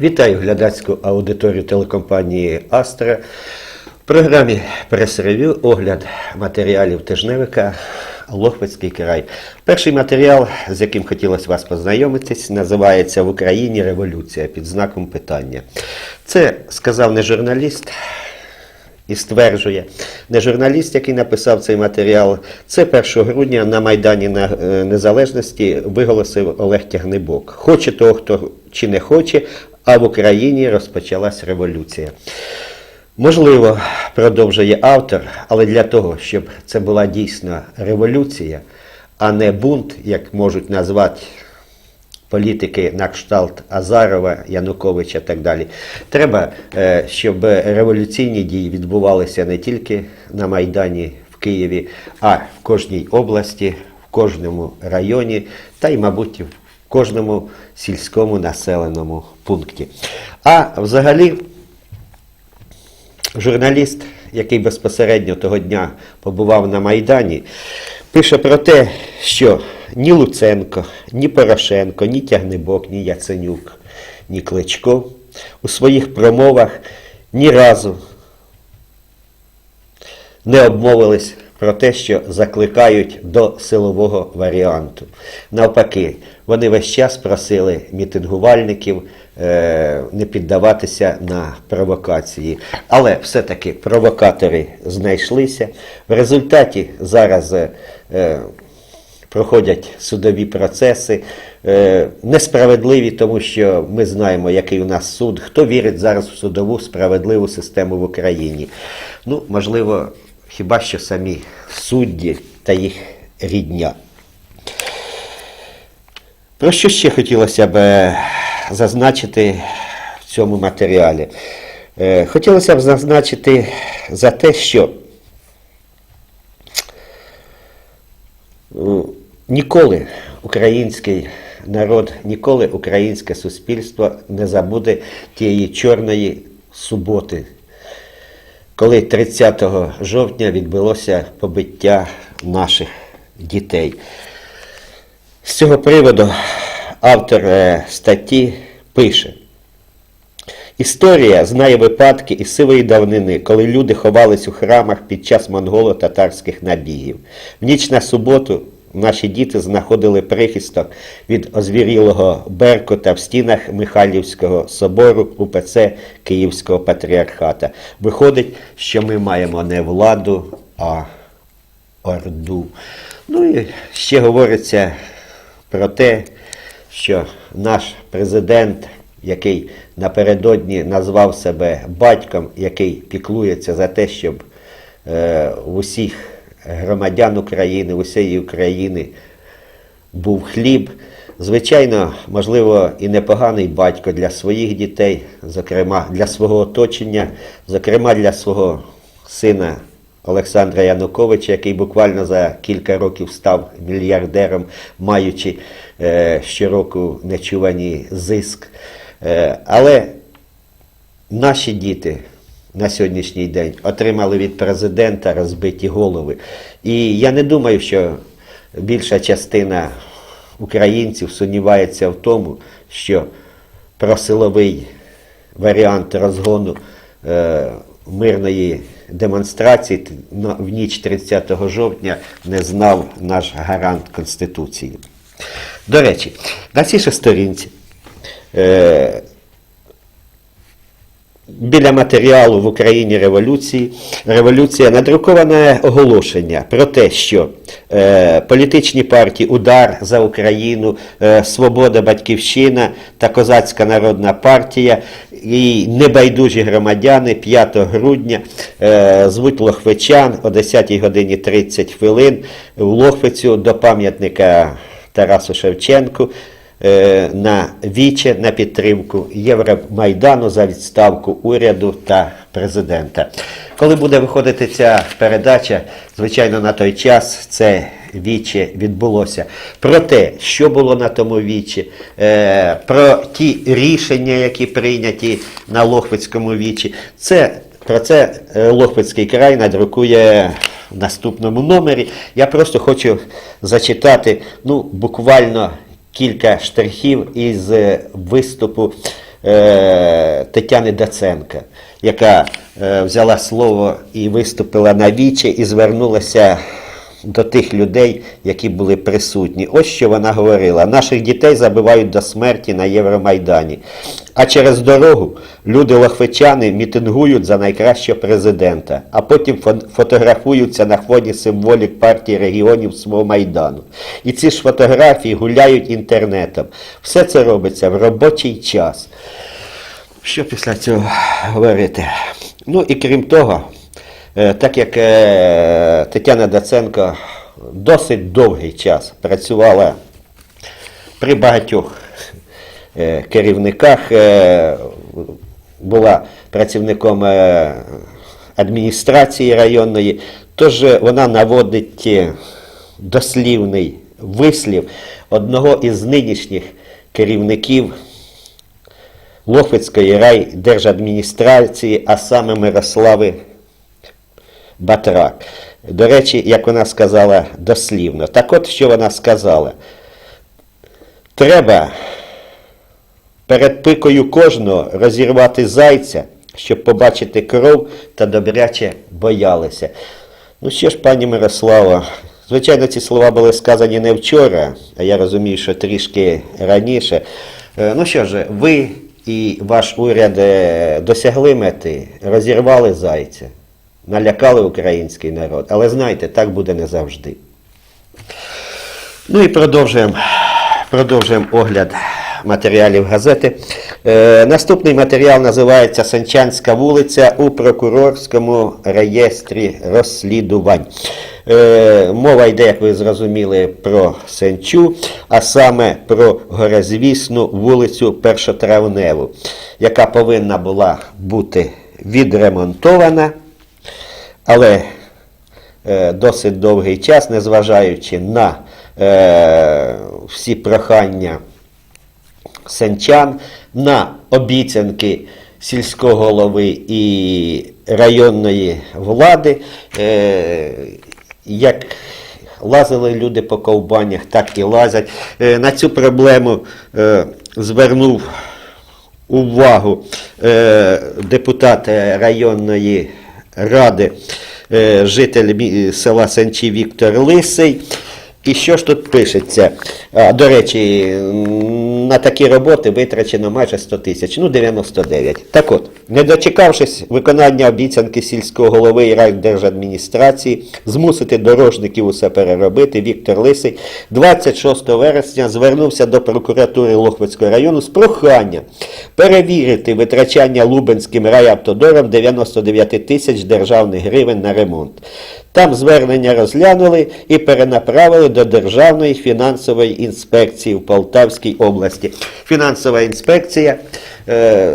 Вітаю глядацьку аудиторію телекомпанії Астра. В програмі прес-ревю огляд матеріалів тижневика Лохвицький край. Перший матеріал, з яким хотілося вас познайомитись, називається В Україні революція під знаком питання. Це сказав не журналіст, і стверджує, не журналіст, який написав цей матеріал, це 1 грудня на Майдані е, Незалежності виголосив Олег Тягнебок. Хоче того, хто чи не хоче, а в Україні розпочалась революція. Можливо, продовжує автор, але для того, щоб це була дійсно революція, а не бунт, як можуть назвати політики на кшталт Азарова, Януковича і так далі. Треба, е, щоб революційні дії відбувалися не тільки на Майдані в Києві, а в кожній області, в кожному районі та й, мабуть, в кожному сільському населеному пункті. А взагалі. Журналіст, який безпосередньо того дня побував на Майдані, пише про те, що ні Луценко, ні Порошенко, ні Тягнебок, ні Яценюк, ні Кличко у своїх промовах ні разу не обмовились про те, що закликають до силового варіанту. Навпаки, вони весь час просили мітингувальників е, не піддаватися на провокації. Але все-таки провокатори знайшлися. В результаті зараз е, проходять судові процеси. Е, Несправедливі, тому що ми знаємо, який у нас суд. Хто вірить зараз в судову справедливу систему в Україні? Ну, можливо, хіба що самі судді та їх рідня. Про що ще хотілося б е, зазначити в цьому матеріалі? Е, Хотілося б зазначити за те, що ніколи український народ, ніколи українське суспільство не забуде тієї чорної суботи, коли 30 жовтня відбулося побиття наших дітей. З цього приводу автор е, статті пише. Історія знає випадки із сивої давнини, коли люди ховались у храмах під час монголо-татарських набігів. В ніч на суботу наші діти знаходили прихисток від озвірілого Беркута в стінах Михайлівського собору УПЦ Київського патріархата. Виходить, що ми маємо не владу, а орду. Ну і ще говориться про те, що наш президент, який напередодні назвав себе батьком, який піклується за те, щоб е, в усіх громадян України, усієї України був хліб. Звичайно, можливо, і непоганий батько для своїх дітей, зокрема для свого оточення, зокрема для свого сина Олександра Януковича, який буквально за кілька років став мільярдером, маючи е, щороку нечувані зиск. Е, але наші діти на сьогоднішній день отримали від президента розбиті голови. І я не думаю, що більша частина українців сумнівається в тому, що про силовий варіант розгону е, мирної демонстрації в ніч 30 жовтня не знав наш гарант Конституції. До речі, на цій же сторінці е, біля матеріалу в Україні революції. Революція надруковане оголошення про те, що е, політичні партії Удар за Україну, е, Свобода Батьківщина та Козацька Народна партія і небайдужі громадяни 5 грудня е, звуть Лохвичан о 10 годині 30 хвилин. В Лохвицю до пам'ятника Тарасу Шевченку на віче на підтримку Євромайдану за відставку уряду та президента. Коли буде виходити ця передача, звичайно, на той час це віче відбулося. Про те, що було на тому вічі, е, про ті рішення, які прийняті на Лохвицькому вічі, це про це е, Лохвицький край надрукує в наступному номері. Я просто хочу зачитати ну, буквально кілька штрихів із е, виступу е, Тетяни Даценка, яка е, взяла слово і виступила на вічі і звернулася до тих людей, які були присутні. Ось що вона говорила: наших дітей забивають до смерті на Євромайдані. А через дорогу люди лохвичани мітингують за найкращого президента, а потім фотографуються на фоні символік партії регіонів свого майдану. І ці ж фотографії гуляють інтернетом. Все це робиться в робочий час. Що після цього говорити? Ну і крім того, так як е, Тетяна Даценко досить довгий час працювала при багатьох е, керівниках, е, була працівником е, адміністрації районної, тож е, вона наводить е, дослівний вислів одного із нинішніх керівників Лохвицької райдержадміністрації, а саме Мирослави Батрак. До речі, як вона сказала дослівно. Так от, що вона сказала. Треба перед пикою кожного розірвати зайця, щоб побачити кров та добряче боялися. Ну що ж, пані Мирослава, звичайно, ці слова були сказані не вчора, а я розумію, що трішки раніше. Е, Ну що ж, ви і ваш уряд е, досягли мети, розірвали зайця, налякали український народ. Але знаєте, так буде не завжди. Ну і продовжуємо, продовжуємо огляд матеріалів газети. Е, наступний матеріал називається Санчанська вулиця у прокурорському реєстрі розслідувань. Е, мова йде, як ви зрозуміли, про Сенчу, а саме про горезвісну вулицю Першотравневу, яка повинна була бути відремонтована, але е, досить довгий час, незважаючи на е, всі прохання сенчан, на обіцянки сільського голови і районної влади, е, як лазили люди по ковбанях, так і лазять. На цю проблему звернув увагу депутат районної ради, е, житель села Санчі Віктор Лисий. І що ж тут пишеться? До речі, на такі роботи витрачено майже 100 тисяч, ну 99. Так от, не дочекавшись виконання обіцянки сільського голови і райдержадміністрації, змусити дорожників усе переробити, Віктор Лисий 26 вересня звернувся до прокуратури Лохвицького району з проханням перевірити витрачання Лубенським райавтодором 99 тисяч державних гривень на ремонт. Там звернення розглянули і перенаправили до Державної фінансової інспекції в Полтавській області. Фінансова інспекція е,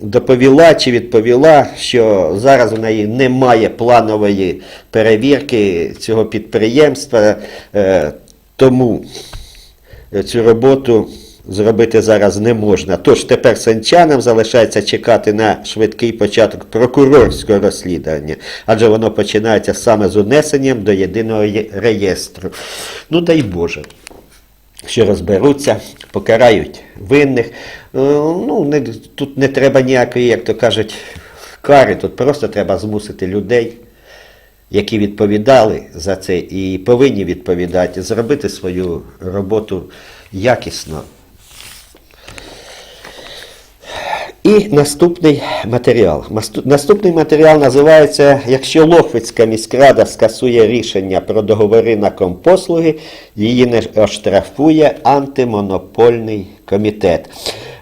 доповіла чи відповіла, що зараз у неї немає планової перевірки цього підприємства, е, тому цю роботу зробити зараз не можна. Тож тепер санчанам залишається чекати на швидкий початок прокурорського розслідування, адже воно починається саме з унесенням до єдиного реєстру. Ну дай Боже. Що розберуться, покарають винних. Е, Ну, не, тут не треба ніякої, як то кажуть, кари, тут просто треба змусити людей, які відповідали за це і повинні відповідати, зробити свою роботу якісно. І наступний матеріал. Наступний матеріал називається Якщо Лохвицька міськрада скасує рішення про договори на компослуги, її не оштрафує антимонопольний комітет.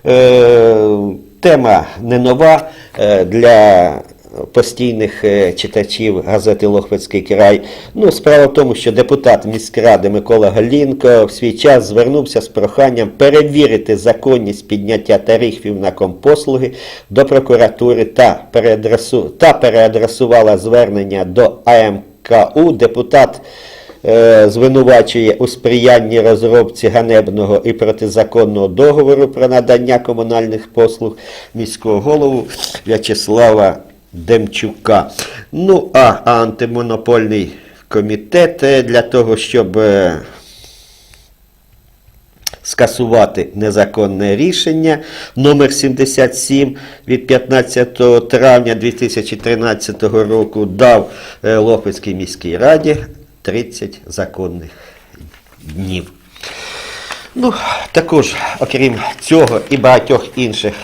Е, тема не нова е, для постійних е, читачів газети Лохвицький край. Ну, справа в тому, що депутат міськради Микола Галінко в свій час звернувся з проханням перевірити законність підняття тарифів на компослуги до прокуратури та, переадресу, та переадресувала звернення до АМКУ. Депутат е, звинувачує у сприянні розробці ганебного і протизаконного договору про надання комунальних послуг міського голову В'ячеслава Демчука. Ну, а антимонопольний комітет е, для того, щоб е, скасувати незаконне рішення номер 77 від 15 травня 2013 року дав е, Лохвицькій міській раді 30 законних днів. Ну, також, окрім цього і багатьох інших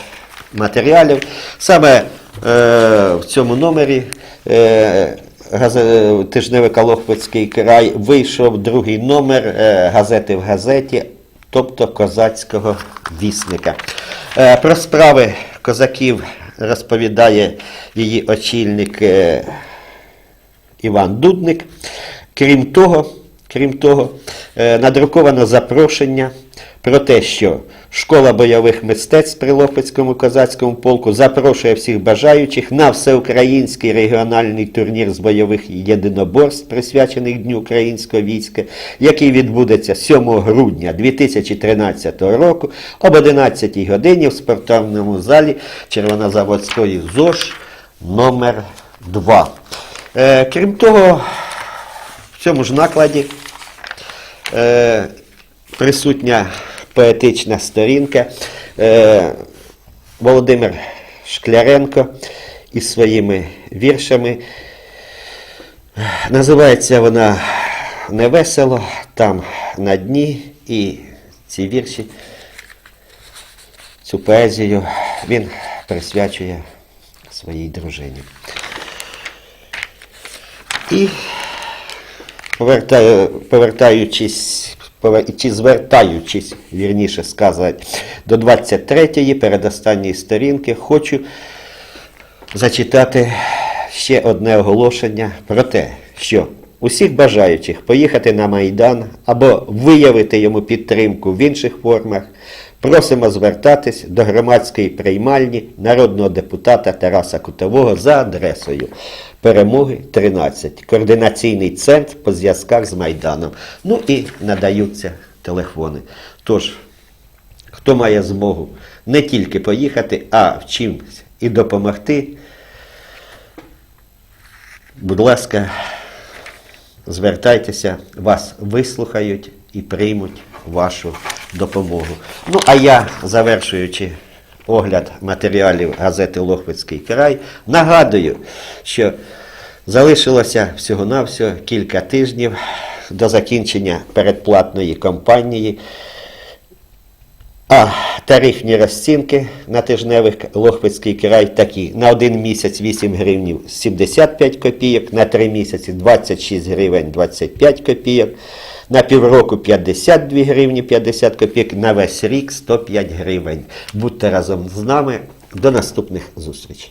матеріалів, саме в цьому номері е, газе- тижневика Лохвицький край вийшов другий номер е, газети в газеті, тобто козацького вісника. Е, про справи козаків розповідає її очільник. Е, Іван Дудник. Крім того, крім того, е, надруковано запрошення про те, що школа бойових мистецтв при Лопецькому козацькому полку запрошує всіх бажаючих на всеукраїнський регіональний турнір з бойових єдиноборств, присвячений Дню українського війська, який відбудеться 7 грудня 2013 року об 11 годині в спортивному залі Червонозаводської ЗОЖ номер 2. Е, крім того, в цьому ж накладі е, присутня поетична сторінка. Е, Володимир Шкляренко із своїми віршами. Називається вона Невесело, там на дні, і ці вірші, цю поезію він присвячує своїй дружині. І повертаю, повертаючись, повер- чи звертаючись, вірніше сказати, до 23-ї передостанньої сторінки, хочу зачитати ще одне оголошення про те, що усіх бажаючих поїхати на Майдан або виявити йому підтримку в інших формах, просимо звертатись до громадської приймальні народного депутата Тараса Кутового за адресою Перемоги 13, координаційний центр по зв'язках з Майданом. Ну і надаються телефони. Тож, хто має змогу не тільки поїхати, а в чимсь і допомогти, будь ласка, звертайтеся, вас вислухають і приймуть вашу допомогу. Ну, а я, завершуючи огляд матеріалів газети Лохвицький край, нагадую, що залишилося всього-навсього кілька тижнів до закінчення передплатної кампанії. А тарифні розцінки на тижневих Лохвицький край такі. На один місяць 8 гривнів 75 копійок, на 3 місяці 26 гривень 25 копійок, на півроку 52 гривні 50 копійок, на весь рік 105 гривень. Будьте разом з нами. До наступних зустрічей.